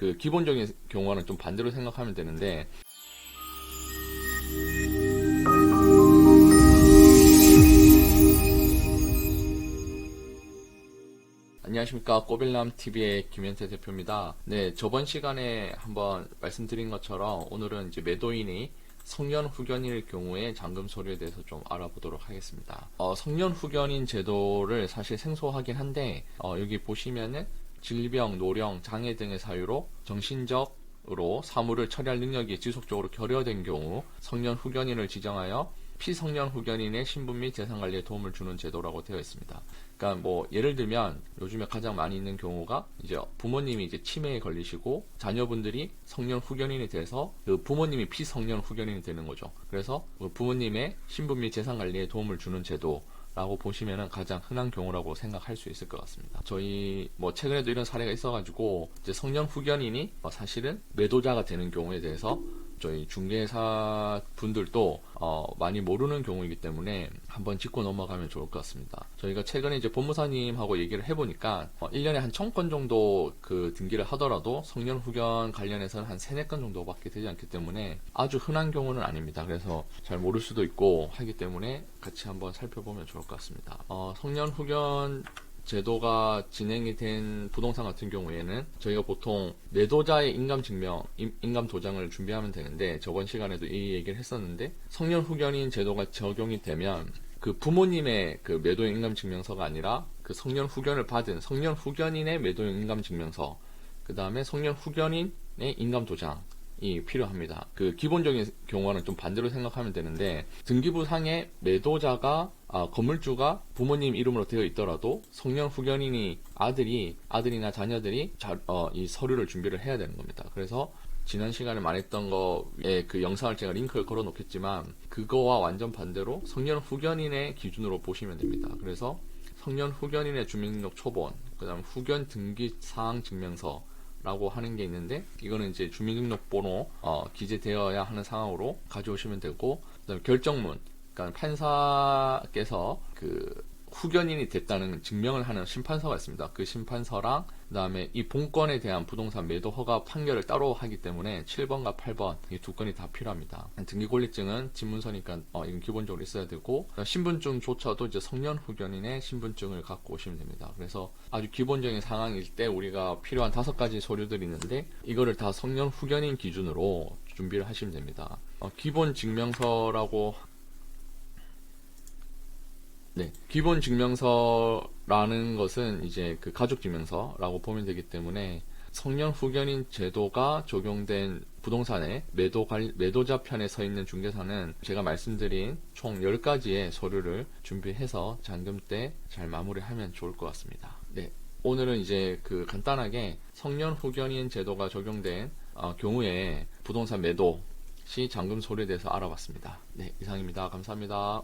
그 기본적인 경우와는 좀 반대로 생각하면 되는데 안녕하십니까 꼬빌남 TV의 김현태 대표입니다. 네 저번 시간에 한번 말씀드린 것처럼 오늘은 이제 매도인이 성년 후견일 경우에 잔금 서류에 대해서 좀 알아보도록 하겠습니다. 어, 성년 후견인 제도를 사실 생소하긴 한데 어, 여기 보시면은 질병, 노령, 장애 등의 사유로 정신적으로 사무를 처리할 능력이 지속적으로 결여된 경우 성년 후견인을 지정하여 피성년 후견인의 신분 및 재산 관리에 도움을 주는 제도라고 되어 있습니다. 그러니까 뭐 예를 들면 요즘에 가장 많이 있는 경우가 이제 부모님이 이제 치매에 걸리시고 자녀분들이 성년 후견인이 돼서 그 부모님이 피성년 후견인이 되는 거죠. 그래서 그 부모님의 신분 및 재산 관리에 도움을 주는 제도 라고 보시면은 가장 흔한 경우라고 생각할 수 있을 것 같습니다. 저희 뭐 최근에도 이런 사례가 있어가지고 이제 성년 후견인이 어, 사실은 매도자가 되는 경우에 대해서 저희 중개사 분들도 어, 많이 모르는 경우이기 때문에 한번 짚고 넘어가면 좋을 것 같습니다. 저희가 최근에 이제 법무사님하고 얘기를 해보니까 어, 1년에 한 1000건 정도 그 등기를 하더라도 성년 후견 관련해서는 한 3, 4건 정도밖에 되지 않기 때문에 아주 흔한 경우는 아닙니다. 그래서 잘 모를 수도 있고 하기 때문에 같이 한번 살펴보면 좋을 것 같습니다. 어, 성년 후견 제도가 진행이 된 부동산 같은 경우에는 저희가 보통 매도자의 인감 증명, 인- 인감 도장을 준비하면 되는데 저번 시간에도 이 얘기를 했었는데 성년 후견인 제도가 적용이 되면 그 부모님의 그 매도인 인감 증명서가 아니라 그 성년 후견을 받은 성년 후견인의 매도인 인감 증명서, 그 다음에 성년 후견인의 인감 도장, 이 필요합니다. 그 기본적인 경우와는 좀 반대로 생각하면 되는데 등기부 상에 매도자가 아, 건물주가 부모님 이름으로 되어 있더라도 성년 후견인이 아들이 아들이나 자녀들이 자, 어, 이 서류를 준비를 해야 되는 겁니다. 그래서 지난 시간에 말했던 거에 그 영상을 제가 링크를 걸어 놓겠지만 그거와 완전 반대로 성년 후견인의 기준으로 보시면 됩니다. 그래서 성년 후견인의 주민등록 초본, 그다음 후견 등기 사항 증명서 라고 하는 게 있는데 이거는 이제 주민등록번호 어, 기재되어야 하는 상황으로 가져오시면 되고 그다음에 결정문 그러니까 판사께서 그 후견인이 됐다는 증명을 하는 심판서가 있습니다. 그 심판서랑 그다음에 이 본건에 대한 부동산 매도 허가 판결을 따로 하기 때문에 7번과 8번 이 두 건이 다 필요합니다. 등기권리증은 집문서니까 어, 이건 기본적으로 있어야 되고 신분증조차도 이제 성년 후견인의 신분증을 갖고 오시면 됩니다. 그래서 아주 기본적인 상황일 때 우리가 필요한 다섯 가지 서류들이 있는데 이거를 다 성년 후견인 기준으로 준비를 하시면 됩니다. 어, 기본 증명서라고 네, 기본 증명서라는 것은 이제 그 가족 증명서라고 보면 되기 때문에 성년 후견인 제도가 적용된 부동산의 매도 관, 매도자 편에 서 있는 중개사는 제가 말씀드린 총 10가지의 서류를 준비해서 잔금 때 잘 마무리하면 좋을 것 같습니다. 네. 오늘은 이제 그 간단하게 성년 후견인 제도가 적용된 어, 경우에 부동산 매도 시 잔금 서류에 대해서 알아봤습니다. 네, 이상입니다. 감사합니다.